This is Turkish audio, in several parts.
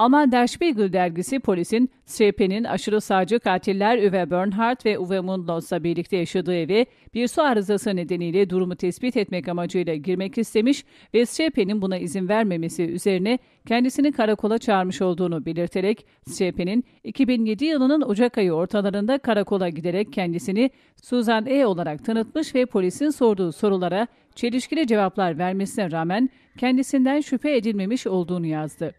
Alman Der Spiegel dergisi polisin SCP'nin aşırı sağcı katiller Uwe Bernhardt ve Uwe Mundlos'la birlikte yaşadığı evi bir su arızası nedeniyle durumu tespit etmek amacıyla girmek istemiş ve SCP'nin buna izin vermemesi üzerine kendisini karakola çağırmış olduğunu belirterek SCP'nin 2007 yılının Ocak ayı ortalarında karakola giderek kendisini Susan E. olarak tanıtmış ve polisin sorduğu sorulara çelişkili cevaplar vermesine rağmen kendisinden şüphe edilmemiş olduğunu yazdı.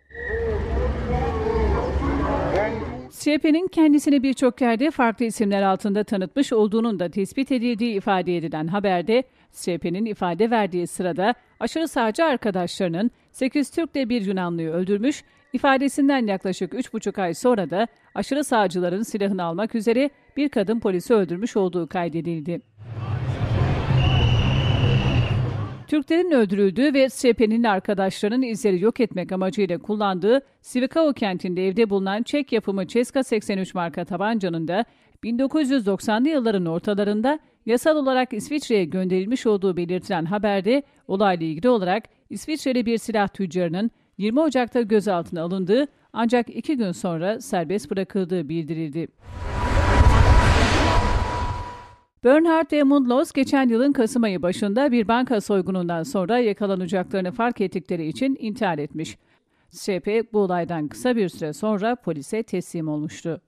CHP'nin kendisini birçok yerde farklı isimler altında tanıtmış olduğunun da tespit edildiği ifade edilen haberde, CHP'nin ifade verdiği sırada aşırı sağcı arkadaşlarının 8 Türk de bir Yunanlıyı öldürmüş, ifadesinden yaklaşık 3,5 ay sonra da aşırı sağcıların silahını almak üzere bir kadın polisi öldürmüş olduğu kaydedildi. Türklerin öldürüldüğü ve SCP'nin arkadaşlarının izleri yok etmek amacıyla kullandığı Sivikao kentinde evde bulunan Çek yapımı Ceska 83 marka tabancanın da 1990'lı yılların ortalarında yasal olarak İsviçre'ye gönderilmiş olduğu belirtilen haberde olayla ilgili olarak İsviçreli bir silah tüccarının 20 Ocak'ta gözaltına alındığı ancak iki gün sonra serbest bırakıldığı bildirildi. Bernhard ve Mundlos geçen yılın Kasım ayı başında bir banka soygunundan sonra yakalanacaklarını fark ettikleri için intihar etmiş. SCP bu olaydan kısa bir süre sonra polise teslim olmuştu.